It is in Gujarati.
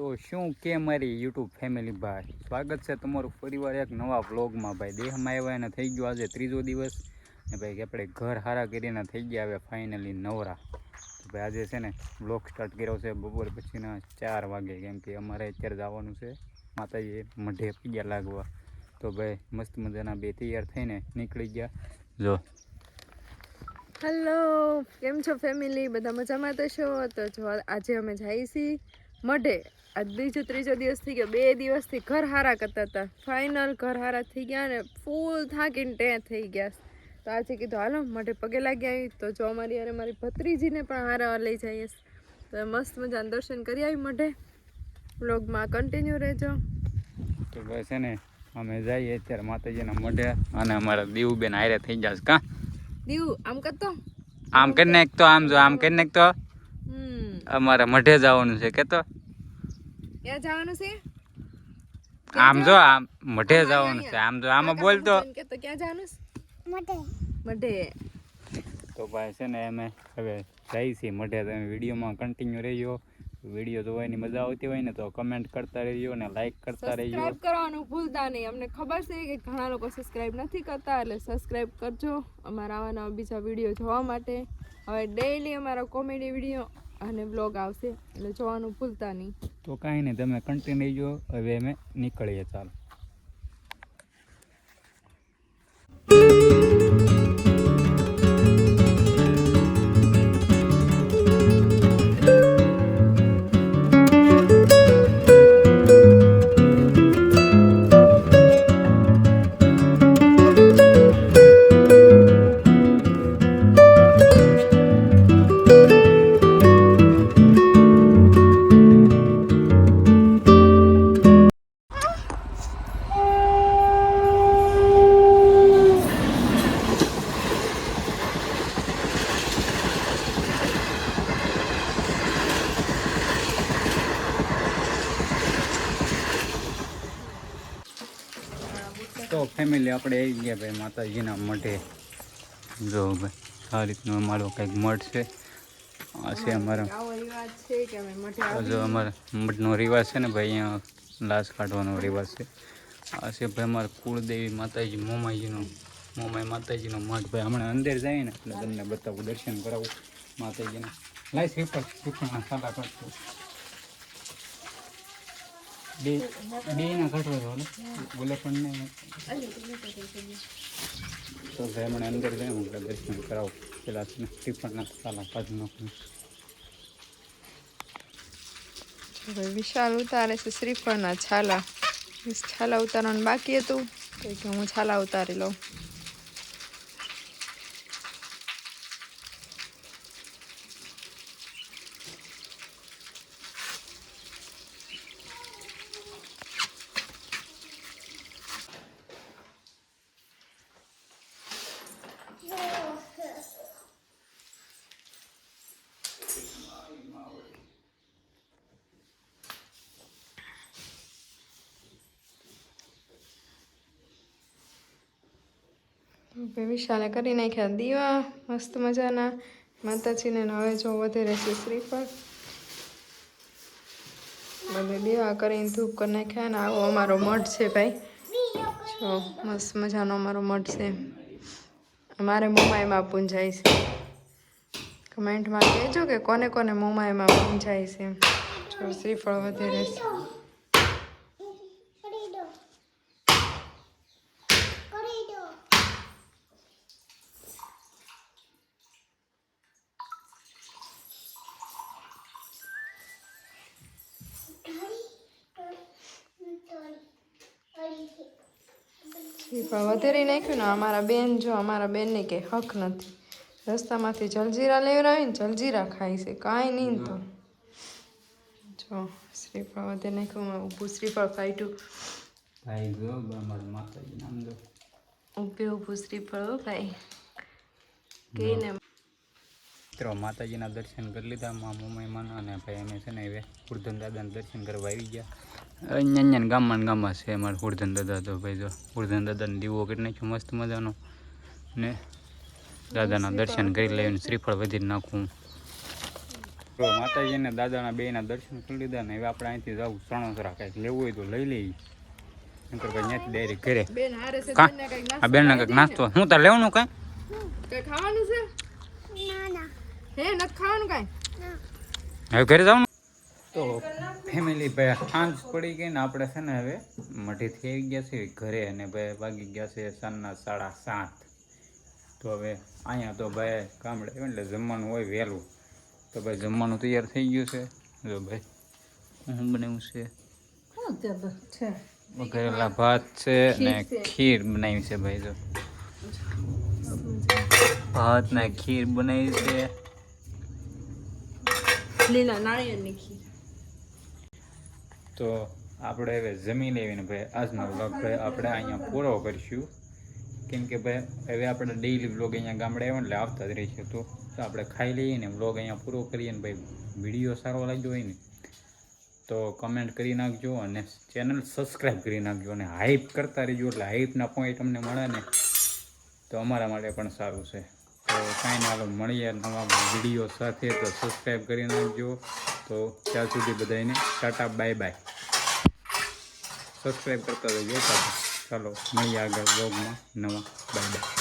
તો શું કે મારી યુટ્યુબ ફેમિલી ભાઈ? સ્વાગત છે તમારું ફરીવાર એક નવા વ્લોગમાં ભાઈ. દેહમાં આવ્યા એને થઈ ગયો આજે ત્રીજો દિવસ. ને ભાઈ આપણે ઘર હારા કરીને થઈ ગયા હવે ફાઇનલી નવરા. તો ભાઈ આજે છે ને વ્લોગ સ્ટાર્ટ કર્યો છે બપોર પછીના ચાર વાગે. કેમ કે અમારે અત્યારે જવાનું છે માતાજી મઢે પીગયા લાગવા. તો ભાઈ મસ્ત મજાના બે તૈયાર થઈને નીકળી ગયા. જો. હેલો કેમ છો ફેમિલી બધા મજામાં તો છો? તો જો આજે અમે જઈએ છીએ મઢે. આજ બીજો ત્રીજો દિવસ થઈ ગયો. બે દિવસથી ઘર હારા કરતા હતા. ફાઇનલ ઘર હારા થઈ ગયા ને ફૂલ થાકીને ટે થઈ ગયા. તો આજે કીધું હાલો મઢે પગે લાગી આવી. તો જો અમારી અરે મારી ભત્રીજીને પણ હારા લઈ જઈએ. તો મસ્ત મજાને દર્શન કરી આવી મઢે. વ્લોગમાં કન્ટિન્યુ રહેજો. તો બસ છે ને અમે જઈએ અત્યારે માતાજીના મઢે અને અમારા દીવબેન હારે થઈ જશે કા? દીવ આમ કરતો આમ કરી નાખ તો આમ જો આમ કરી નાખ તો. અમારે મઢે જવાનું છે કે તો ક્યાં જવાનું છે? આમ જો આમ મઢે જવાનું છે. આમ જો આમાં બોલતો. કે તો ક્યાં જવાનું છે? મઢે. તો ભાઈ છે ને અમે હવે જઈ છીએ મઢે. તમે વિડીયોમાં કન્ટિન્યુ રહેજો. વીડિયો જોવાની મજા આવતી હોય ને તો કમેન્ટ કરતા રહેજો ને લાઈક કરતા રહેજો. સબસ્ક્રાઇબ કરવાનું ભૂલતા નહીં. અમને ખબર છે કે ઘણા લોકો સબસ્ક્રાઇબ નથી કરતા એટલે સબસ્ક્રાઇબ કરજો અમારા આવા નવા બીજા વીડિયો જોવા માટે. હવે ડેઈલી અમારો કોમેડી વીડિયો અને બ્લોગ આવશે. એટલે જોવાનું ભૂલતા નહીં. તો કાંઈ નહીં, તમે કન્ટિન્યુ જો, હવે અમે નીકળીએ, ચાલો. ફેમિલી આપણે આવી ગયા ભાઈ માતાજીના મઢે. જો ભાઈ, આ રીતનો અમારો કંઈક મઠ છે. આ છે અમારો. જો અમારા મઠનો રિવાજ છે ને ભાઈ, અહીંયા લાશ કાઢવાનો રિવાજ છે. આ છે ભાઈ અમારા કુળદેવી માતાજી, મોમાજીનો, મોમાઈ માતાજીનો મઠ ભાઈ, હમણાં અંદર જાય ને એટલે તમને બતાવું, દર્શન કરાવું માતાજીના. લાઈ શ્રીફળ, શ્રીફળના સાલા કાઢતો બે બે ના કાઢવા દો ને? બોલે પણ ને તો હમણાં અંદર જાય હું દર્શન કરાવું. પેલા છે ને શ્રીફળના સાલા કાઢી નાખું. વિશાલ ઉતારે છે શ્રીફળના છાલા. છાલા ઉતારવાનું બાકી હતું. કે હું છાલા ઉતારી લઉં. વિશાલે કરી નાખ્યા. દીવા, મસ્ત મજાના. માતાજીને હવે જો વધે રહેશે શ્રીફળ. બધે દીવા કરીને ધૂપ કરી નાખ્યા ને આવો અમારો મઠ છે ભાઈ. જો, મસ્ત મજાનો અમારો મઠ છે. અમારે મોમાઈમાં પૂંજાય છે. કમેન્ટમાં કહેજો કે કોને કોને મોમાઈમાં પૂંજાય છે. જો, શ્રીફળ વધે રહેશે શ્રીફળ વધારી નાખ્યું ને અમારા બેન જો અમારા બેનને કે હક નથી. રસ્તામાંથી જલજીરા લેવડાવી ને જલજીરા ખાય છે કાંઈ નહીં તો. જો શ્રીફળ વધે નાખ્યું મેં ઊભું શ્રીફળ ફાટ્યું ઊભે ઊભું શ્રીફળ ભાઈ. કહીને મિત્રો માતાજીના દર્શન કરી લીધા મા મોમાઈમાના અને ભાઈ અમે છે ને હવે ઉર્ધન દાદાના દર્શન કરવા આવી ગયા. અહીંયા અહીંયા ગામમાં ગામમાં છે અમારા ઉર્ધન દાદા તો ભાઈ જો ઉર્ધન દાદાને દીવો કરી નાખ્યો મસ્ત મજાનો. ને દાદાના દર્શન કરી લઈને શ્રીફળ વધી નાખું. તો માતાજીને દાદાના બેના દર્શન કરી લીધા ને હવે આપણે અહીંથી જવું સણોસરા કંઈક લેવું હોય તો લઈ લઈએ. નકર ભાઈ ત્યાંથી ડાયરેક્ટ ઘરે. આ બેનને કંઈક નાસ્તો? હું તાર લેવાનું કાંઈ? ખાવાનું છે? ના છે હે નથી ખાવાનું કાંઈ? હવે ઘરે જવાનું તો ફેમિલી ભાઈ સાંજ પડી ગઈ ને આપણે છે ને હવે મઢીથી આવી ગયા છે ઘરે અને ભાઈ વાગી ગયા છે સાંજના સાડા સાત. તો હવે અહીંયા તો ભાઈ ગામડે આવ્યા એટલે જમવાનું હોય વહેલું. તો ભાઈ જમવાનું તૈયાર થઈ ગયું છે. જો ભાઈ હું બનાવ્યું છે? વઘરેલા ભાત છે ને ખીર બનાવી છે ભાઈ જો. ભાત ને ખીર બનાવી છે. લીલા નાળિયેરની ખીર. તો આપણે હવે જમી લેવીને ભાઈ, આજનો વ્લોગ ભાઈ આપણે અહીંયા પૂરો કરીશું. કેમ કે ભાઈ, હવે આપણે ડેઈલી વ્લોગ અહીંયા ગામડે આવ્યો એટલે આવતા જ રહીશું તો. આપણે ખાઈ લઈએ ને વ્લોગ અહીંયા પૂરો કરીએ ને ભાઈ વીડિયો સારો લાગ્યો હોય ને, તો કમેન્ટ કરી નાખજો અને ચેનલ સબસ્ક્રાઈબ કરી નાખજો અને હાઈપ કરતા રહેજો એટલે હાઈપના પોઈન્ટ અમને મળે ને, તો અમારા માટે પણ સારું છે. તો કાંઈ ના મળીએ નવા વીડિયો સાથે. તો સબસ્ક્રાઈબ કરી નાખજો. તો ત્યાં સુધી બધાને ટાટા, બાય બાય. સબસ્ક્રાઈબ કરતા રહેજો. ચાલો મળીએ આગળ બ્લોગમાં નવા, બાય બાય.